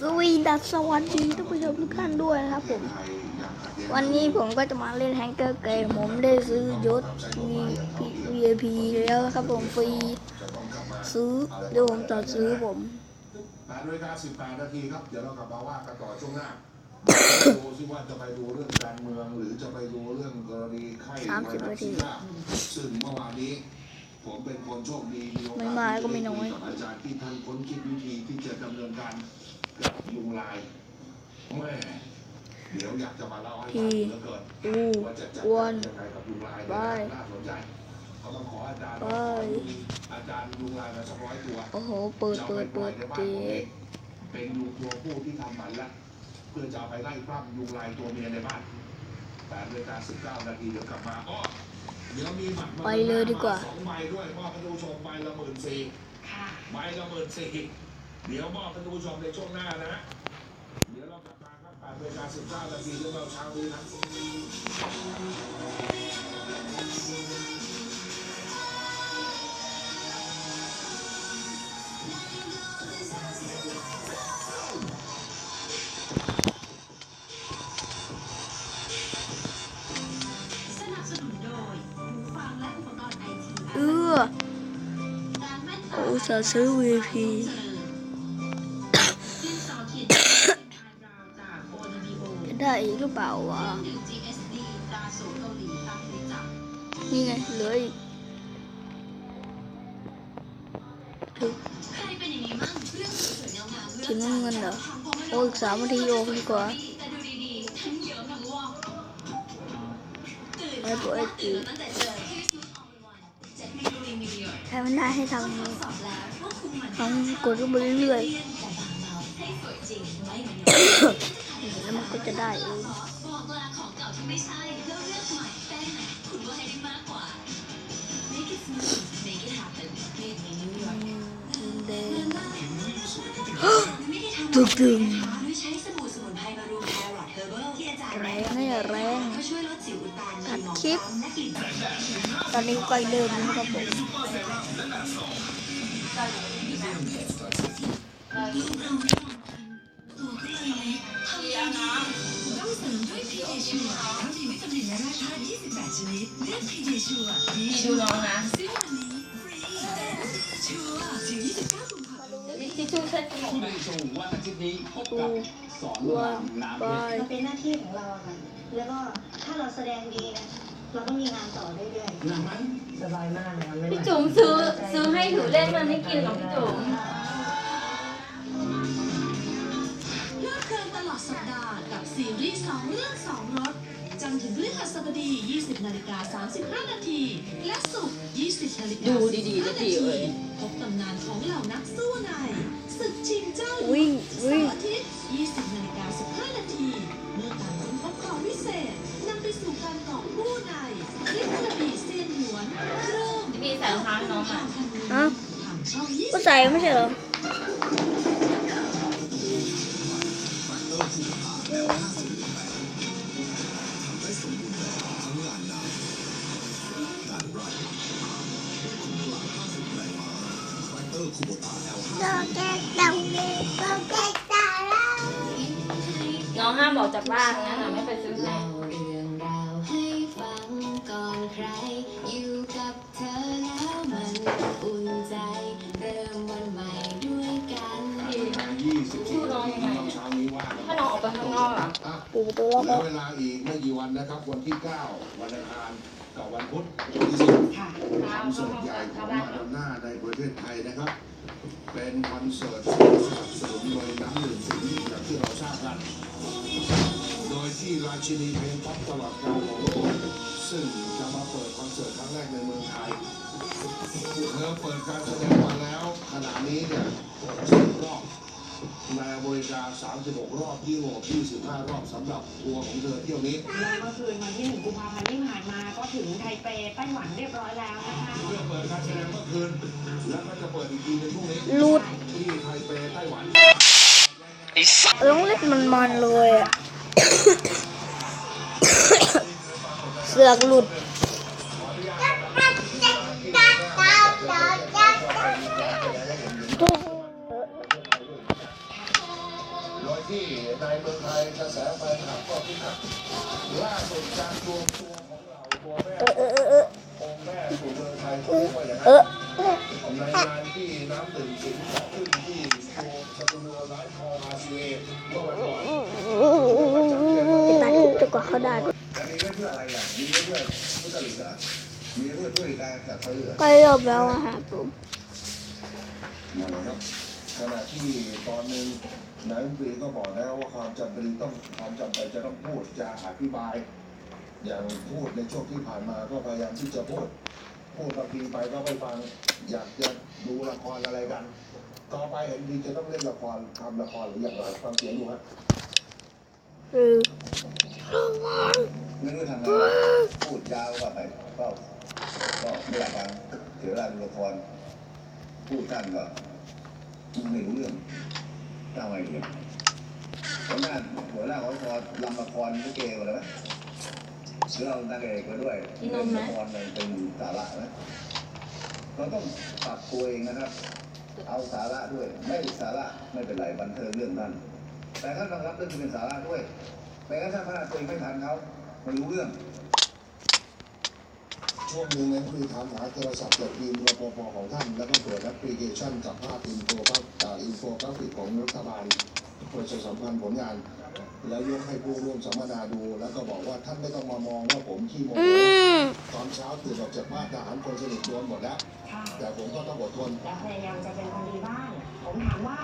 สวีดัสสวัสดีท่านผู้ชมทุกท่านด้วยนะครับผม วันนี้ผมก็จะมาเล่นแฮงเกอร์เกมผมได้ซื้อยศ VIP แล้วครับผมฟรี ซื้อเดี๋ยวผมต่อซื้อผมแปดนาฬิกาสิบแปดนาทีครับ เดี๋ยวเรากลับมาว่ากันต่อช่วงหน้าดูซิว่าจะไปดูเรื่องการเมืองหรือจะไปดูเรื่องกรณีไข้ไวรัสทีซิก้าซึ่งเมื่อวานนี้ผมเป็นคนโชคดีมีโอกาสไม่มาก็ไม่น้อยกับอาจารย์ที่ท่านค้นคิดวิธีที่จะดำเนินการ กับยุงลายแม่เดี๋ยวอยากจะมาเล่าให้ฟังเหลือเกินอูว่าจะจัดอ้วการนยังไงกับยุงลายไปเนี่ยน่าสนใจเขาต้องขออาจารย์ไปอาจารย์ยุงลายมาสักร้อยตัวโอ้โหเปิดเปิดเปิดเตะเป็นยุงตัวผู้ที่ทำหมันแล้วเพื่อจะเอาไปไล่ปล้ำยุงลายตัวเมียในบ้านแปดนาฬิกาสิบเก้านาทีเดี๋ยวกลับมาอ้อเดี๋ยวมีหมัดไปเลยดีกว่าสองใบด้วยมอบให้ท่านผู้ชมใบละหมื่นสี่ใบละหมื่นสี่ เดี๋ยวมอบให้ท่านผู้ชมในช่วงหน้านะ เดี๋ยวเรากลับมาครับแปดนาฬิกาสิบเก้านาทีเรื่องเราเช้านี้นะสนับสนุนโดยหูฟังและอุปกรณ์ไอทีเอื้อการแว่นตาโอ้สาห์ซื้อ VIP บริจาค นี่ไงเหลืออีก ใครเป็นอย่างนี้มั่งเรื่องสวยๆงามๆเลื ถึง อก เงินเหรอ ทำพไม่ โอ้อีกสามนาทีโอดีกว่า แต่ดูดีๆทั้งเยอะทั้งว่องตื่น ไอ้ตัวไอ้จี ตื่นตั้งแต่เจอที่สมุทรออลวันเจ็ดเมนูรีมิเลีย ใช้มันได้ให้ทำอย่างนี้ สอบแล้วว่าคุณมัน ทำกดขึ้นไปเรื่อย แต่บางเบาให้สวยจริงไม่เหมือนเดิม ๆ แล้วมันก็จะได้เองบอกลาของเก่าที่ไม่ใช่แล้วเลือกใหม่แป้งไหนคุณว่าให้ได้มากกว่า Make it smooth Make it happen Made in New York เดงไม่ได้ทำตึกตึงนะคะด้วยใช้สบู่สมุนไพรมารูแครอทเฮอร์เบิลที่อาจารย์แรงนะอย่าแรงก็ช่วยลดสิวอุดตันตัดมีหมองคลิปคล้ำและกลิ่นตอนนี้ใกล้เริ่มแล้วครับผม น้ำต้องเสริมด้วยพีเดชัวร์ทั้งมีวิตามินและแร่ธาตุ28 ชนิด เลือกพีเดชัวร์ดีดูน้องนะซื้อวันนี้ฟรีแต่พีเดชัวถึง29กุมภาพันธ์ทิชชู่เช็ดจมูกผู้ในโชว์วันอาทิตย์นี้พบกับสอนรามน้ำเพชรมันเป็นหน้าที่ของเราอะค่ะ แล้วก็ถ้าเราแสดงดีนะเราก็มีงานต่อเรื่อยๆสบายมากเลยพี่จุ๋มซื้อซื้อให้ถือเล่นมันไม่กินหรอกพี่จุ๋ม ดีๆนะพี่เอ๋ยพบตำนานของเหล่านักสู้ในศึกชิงเจ้าวิ่งเสาวิ่งร์อาทิตย์20นาฬิกา15นาทีเมื่อการค้นพบของวิเศษนำไปสู่การกอบกู้ในคลิปกระบี่เซียนหยวนเริ่มพี่ใส่รองเท้าน้องอะฮะทางช่อง20ก็ใส่ไม่ใช่เหรอ น้องห้ามบอกจากบ้านงั้นน่ะไม่ไปซื้อให้เรื่องราวให้ฟังก่อนใครอยู่กับเธอแล้วมันอุ่นใจเริ่มวันใหม่ด้วยกันยี่สิบสี่นาทีที่เราเช้านี้ว่าถ้าน้องออกไปข้างนอกอะอะปูประตูแล้วเหลืก็อเวลาอีกไม่กี่วันนะครับ วันที่9วันอังคาร กับวันพุธที่สิบค่ะคอนเสิร์ตใหญ่ของมาดอนน่าในประเทศไทยนะครับ เป็นคอนเสิร์ตสนับสนุนโดยน้ำดื่มสิงห์อย่างที่เราทราบกันโดยที่ราชินีเพลงป๊อปตลอดกาลของโลกซึ่งจะมาเปิดคอนเสิร์ตครั้งแรกในเมืองไทยเธอเปิดการแสดงมาแล้วขณะนี้เนี่ย ริกา 36 รอบยุโรป25 รอบสำหรับทัวร์ของเธอเที่ยวนี้แล้วเมื่อคืนวันที่หนึ่งกุมภาพันธ์ที่ผ่านมาก็ถึงไทเปไต้หวันเรียบร้อยแล้วนะคะเพื่อเปิดการแสดงเมื่อคืน แล้วก็จะเปิดอีกทีในพรุ่งนี้รูดที่ไทเปไต้หวันต้องเล่นมันมันๆเลยอะ เสือกหลุด ในเมืองไทยกระแสแฟนคลับก็คึกคักล่าสุดการรวมตัวของเราตัวแม่องค์แม่สู่เมืองไทยเขาเรียกว่าอย่างนั้นในงานที่น้ำดื่มสิงจัดขึ้นที่โชว์สตูดิโอไลฟ์พอร์อาซีเอเมื่อวันก่อนที่ตัดคลิปตัวก่อนเขาได้แต่มีไว้เพื่ออะไรอะมีไว้เพื่อพุทธลิกเหรมีเพื่อด้วยการจัดซื้อเหรอใกล้จบแล้วอะฮะผมขณะที่ตอนหนึ่ง นายรัฐมนตรีก็บอกแล้วว่าความจำเป็นต้องความจำเป็นจะต้องพูดจะอธิบาย อย่างพูดในช่วงที่ผ่านมาก็พยายามที่จะพูด พูดบางทีไปก็ไม่ฟัง อยากจะดูละครอะไรกัน ต่อไปเห็นดีจะต้องเล่นละครทำละครหรืออย่างไรฟังเสียงดูครับเออไม่รู้ทำไงพูดยาวก็ไปก็ก็ไม่อยากฟังเสียเวลาดูละครพูดสั้นก็ไม่รู้เรื่อง ตั้งไว้เดียวหัวหน้าหัวหน้าของละครลำละครลิเกมาเลยไหมหรือเรานางเอกมาด้วยกินนมไหมละครมันเป็นสาระนะเราต้องปรับตัวเองนะครับ เอาสาระด้วย ไม่สาระไม่เป็นไรบันเทิงเรื่องนั้น แต่ถ้าต้องรับเรื่องที่เป็นสาระด้วยไม่งั้นถ้าพลาดตัวเองไม่ทันเขาไม่รู้เรื่อง ช่วงหนึ่งนั้นคือถามหาโทรศัพท์จากทีมรปภของท่าน แล้วก็เปิดแอปพลิเคชันกับภาพอินโฟกราฟิกอินโฟกราฟิกของรัฐบาลประชาสัมพันธ์ผลงาน แล้วยกให้ผู้ร่วมสัมมนาดู แล้วก็บอกว่าท่านไม่ต้องมามองว่าผมขี้โมโหตอนเช้าตื่นออกจากบ้านทหารคนสนิทโดนหมดแล้ว แต่ผมก็ต้องอดทน และพยายามจะเป็นคนดีบ้าง ผมถามว่า